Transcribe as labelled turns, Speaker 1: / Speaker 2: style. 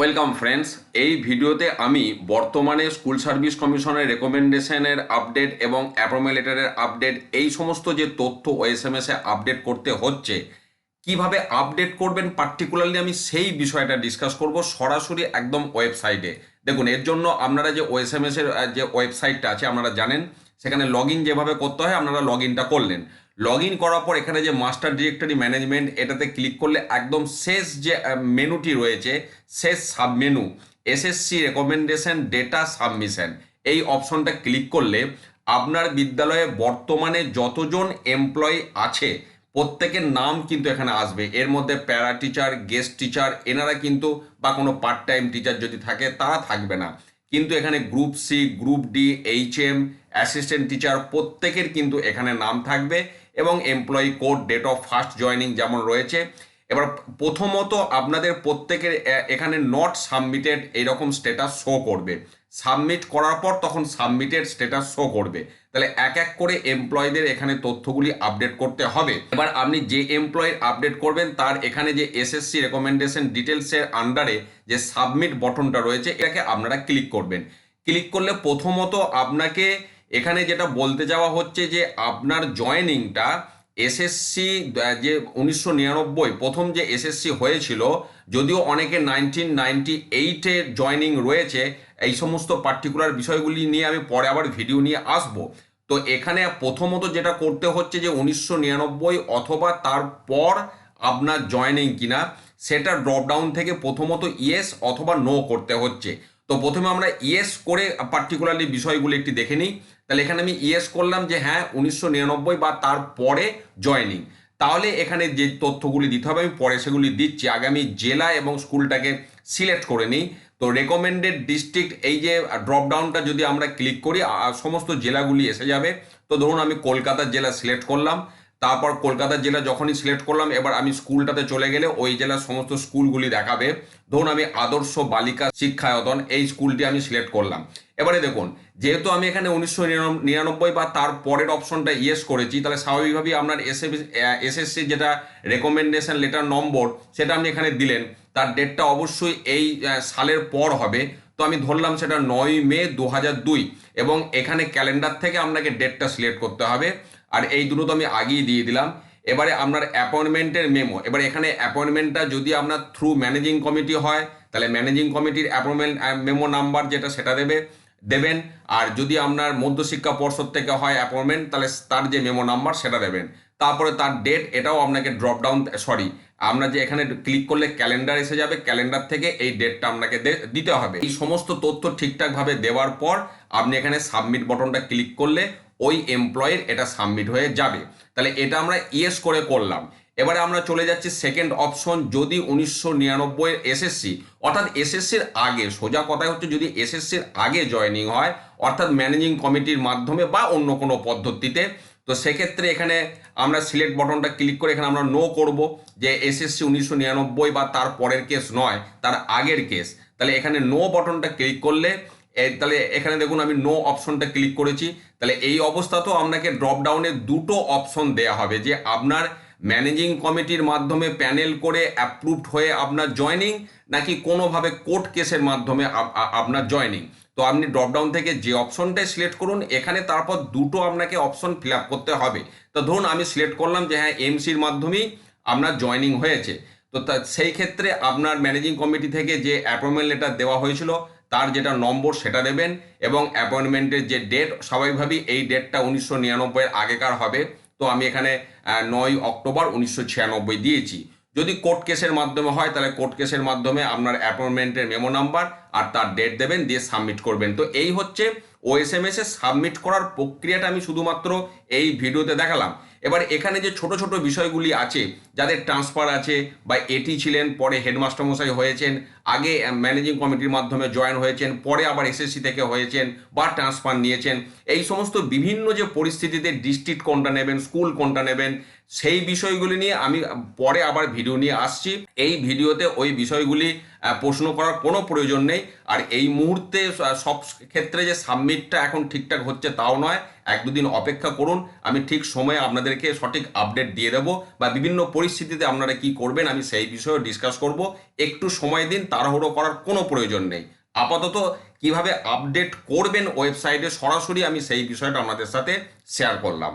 Speaker 1: Welcome friends এই ভিডিওতে আমি বর্তমানে স্কুল সার্ভিস কমিশনের রেকমেন্ডেশনের আপডেট এবং অ্যাপয়েন্টমেন্ট লেটারের আপডেট এই সমস্ত যে তথ্য ও এস এম এসে আপডেট করতে হচ্ছে কীভাবে আপডেট করবেন পার্টিকুলারলি আমি সেই বিষয়টা ডিসকাস করব সরাসরি একদম ওয়েবসাইটে দেখুন এর জন্য আপনারা যে ওএসএমএস এর আহ, যে ওয়েবসাইটটা আছে আপনারা জানেন সেখানে লগ যেভাবে করতে হয় আপনারা লগ করলেন। লগ ইন করার পর এখানে যে মাস্টার ডিরেক্টরি ম্যানেজমেন্ট এটাতে ক্লিক করলে একদম শেষ যে মেনুটি রয়েছে, শেষ sub menu SSC recommendation data submission এই অপশনটা ক্লিক করলে আপনার বিদ্যালয়ে বর্তমানে যতজন এমপ্লয়ি আছে, প্রত্যেকের নাম কিন্তু এখানে আসবে। এর মধ্যে প্যারা টিচার গেস্ট টিচার এনারা কিন্তু বা কোনো পার্ট টাইম টিচার যদি থাকে, তারা থাকবে না। কিন্তু এখানে group C group D H M assistant teacher প্রত্যেকের কিন্তু এখানে নাম থাকবে। এবং employee code date of first joining যেমন রয়েছে। এবার প্রথমত আপনাদের প্রত্যেকের এখানে নট সাবমিটেড এইরকম স্টেটাস শো করবে। সাবমিট করার পর তখন সাবমিটেড স্টেটাস শো করবে। তাহলে এক এক করে এমপ্লয়ীদের এখানে তথ্যগুলি আপডেট করতে হবে। এবার আপনি যে এমপ্লয়ের আপডেট করবেন, তার এখানে যে এসএসসি রেকমেন্ডেশন ডিটেলসের আন্ডারে যে সাবমিট বটনটা রয়েছে, এটাকে আপনারা ক্লিক করবেন। ক্লিক করলে প্রথমত আপনাকে এখানে যেটা বলতে যাওয়া হচ্ছে যে আপনার জয়েনিংটা এসএসসি যে উনিশশো নিরানব্বই, প্রথম যে এসএসসি হয়েছিল, যদিও অনেকে নাইনটিন নাইনটি এইটে জয়নিং রয়েছে, এই সমস্ত পার্টিকুলার বিষয়গুলি নিয়ে আমি পরে আবার ভিডিও নিয়ে আসব। তো এখানে প্রথমত যেটা করতে হচ্ছে যে উনিশশো নিরানব্বই অথবা তারপর আপনার জয়েনিং কিনা, সেটা ড্রপ ডাউন থেকে প্রথমত ইয়েস অথবা নো করতে হচ্ছে। তো প্রথমে আমরা ইয়েস করে পার্টিকুলারলি বিষয়গুলো একটি দেখে নিই। তাহলে এখানে আমি ইয়েস করলাম যে হ্যাঁ উনিশশো নিরানব্বই বা তারপরে জয়েনিং। তাহলে এখানে যে তথ্যগুলি দিতে হবে, আমি পরে সেগুলি দিচ্ছি। আগে আমি জেলা এবং স্কুলটাকে সিলেক্ট করে নিই। তো রেকমেন্ডেড ডিস্ট্রিক্ট এই যে ড্রপডাউনটা যদি আমরা ক্লিক করি সমস্ত জেলাগুলি এসে যাবে। তো ধরুন আমি কলকাতার জেলা সিলেক্ট করলাম। তারপর কলকাতার জেলা যখনই সিলেক্ট করলাম, এবার আমি স্কুলটাতে চলে গেলে ওই জেলার সমস্ত স্কুলগুলি দেখাবে। ধরুন আমি আদর্শ বালিকা শিক্ষায়তন, এই স্কুলটি আমি সিলেক্ট করলাম। এবারে দেখুন, যেহেতু আমি এখানে উনিশশো নিরানব্বই বা তার পরের অপশনটা ইয়েস করেছি, তাহলে স্বাভাবিকভাবেই আপনার এসএসসি যেটা রেকমেন্ডেশন লেটার নম্বর, সেটা আপনি এখানে দিলেন। তার ডেটটা অবশ্যই এই সালের পর হবে। তো আমি ধরলাম সেটা নয় মে দু এবং এখানে ক্যালেন্ডার থেকে আপনাকে ডেটটা সিলেক্ট করতে হবে। আর এই দুটো তো আমি আগেই দিয়ে দিলাম। এবারে আপনার অ্যাপয়েন্টমেন্টের মেমো। এবার এখানে অ্যাপয়েন্টমেন্টটা যদি আপনার থ্রু ম্যানেজিং কমিটি হয়, তাহলে ম্যানেজিং কমিটির অ্যাপয়েন্টমেন্ট মেমো নাম্বার যেটা সেটা দেবে, দেবেন। আর যদি আপনার মধ্যশিক্ষা পর্ষদ থেকে হয় অ্যাপয়েন্টমেন্ট তাহলে তার যে মেমো নাম্বার সেটা দেবেন। তারপরে তার ডেট এটাও আপনাকে ড্রপ ডাউন সরি আমরা যে এখানে ক্লিক করলে ক্যালেন্ডার এসে যাবে ক্যালেন্ডার থেকে এই ডেটটা আপনাকে দিতে হবে। এই সমস্ত তথ্য ঠিকঠাকভাবে দেওয়ার পর আপনি এখানে সাবমিট বটনটা ক্লিক করলে ওই এমপ্লয়ের এটা সাবমিট হয়ে যাবে। তাহলে এটা আমরা ইয়েস করে করলাম। এবারে আমরা চলে যাচ্ছি সেকেন্ড অপশন যদি উনিশশো নিরানব্বই এসএসসি অর্থাৎ এসএসসির আগে, সোজা কথাই হচ্ছে যদি এসএসসির আগে জয়েনিং হয়, অর্থাৎ ম্যানেজিং কমিটির মাধ্যমে বা অন্য কোনো পদ্ধতিতে তো সেক্ষেত্রে এখানে আমরা সিলেক্ট বটনটা ক্লিক করে এখানে আমরা নো করব যে এসএসসি উনিশশো নিরানব্বই বা তার পরের কেস নয়, তার আগের কেস তাহলে এখানে নো বটনটা ক্লিক করলে তাহলে এখানে দেখুন আমি নো অপশনটা ক্লিক করেছি। তাহলে এই অবস্থাতেও আপনাকে ড্রপডাউনে দুটো অপশন দেয়া হবে, যে আপনার ম্যানেজিং কমিটির মাধ্যমে প্যানেল করে অ্যাপ্রুভড হয়ে আপনার জয়নিং নাকি কোনোভাবে কোর্ট কেসের মাধ্যমে আপ- আপনার জয়নিং তো আপনি ড্রপডাউন থেকে যে অপশনটাই সিলেক্ট করুন, এখানে তারপর দুটো আপনাকে অপশন ফিল করতে হবে। তো ধরুন আমি সিলেক্ট করলাম যে হ্যাঁ এমসির মাধ্যমেই আপনার জয়নিং হয়েছে। তো তা, সেই ক্ষেত্রে আপনার ম্যানেজিং কমিটি থেকে যে অ্যাপয়েন্টমেন্ট লেটার দেওয়া হয়েছিল, তার যেটা নম্বর সেটা দেবেন এবং অ্যাপয়েন্টমেন্টের যে ডেট স্বাভাবিকভাবেই এই ডেটটা উনিশশো নিরানব্বইয়ের আগেকার হবে। তো আমি এখানে নয় অক্টোবর উনিশশো ছিয়ানব্বই দিয়েছি। যদি কোর্ট কেসের মাধ্যমে হয়, তাহলে কোর্ট কেসের মাধ্যমে আপনার অ্যাপয়েন্টমেন্টের মেমো নাম্বার আর তার ডেট দেবেন, দিয়ে সাবমিট করবেন। তো এই হচ্ছে ওএসএমএস এ সাবমিট করার প্রক্রিয়াটা আমি শুধুমাত্র এই ভিডিওতে দেখালাম। এবার এখানে যে ছোট ছোট বিষয়গুলি আছে, যাদের ট্রান্সফার আছে বা এটি ছিলেন, পরে হেডমাস্টার মশাই হয়েছেন, আগে ম্যানেজিং কমিটির মাধ্যমে জয়েন হয়েছেন, পরে আবার এসএসসি থেকে হয়েছেন বা ট্রান্সফার নিয়েছেন, এই সমস্ত বিভিন্ন যে পরিস্থিতিতে ডিস্ট্রিক্ট কোনটা নেবেন স্কুল কোনটা নেবেন সেই বিষয়গুলি নিয়ে আমি পরে আবার ভিডিও নিয়ে আসছি। এই ভিডিওতে ওই বিষয়গুলি প্রশ্ন করার কোনো প্রয়োজন নেই। আর এই মুহূর্তে সব ক্ষেত্রে যে সাবমিটটা এখন ঠিকঠাক হচ্ছে তাও নয়। এক দুদিন অপেক্ষা করুন। আমি ঠিক সময়ে আপনাদেরকে সঠিক আপডেট দিয়ে দেবো বা বিভিন্ন পরিস্থিতিতে আপনারা কি করবেন আমি সেই বিষয়ে ডিসকাস করব। একটু সময় দিন, তাড়াহুড়ো করার কোনো প্রয়োজন নেই। আপাতত কীভাবে আপডেট করবেন ওয়েবসাইটে সরাসরি আমি সেই বিষয়টা আপনাদের সাথে শেয়ার করলাম।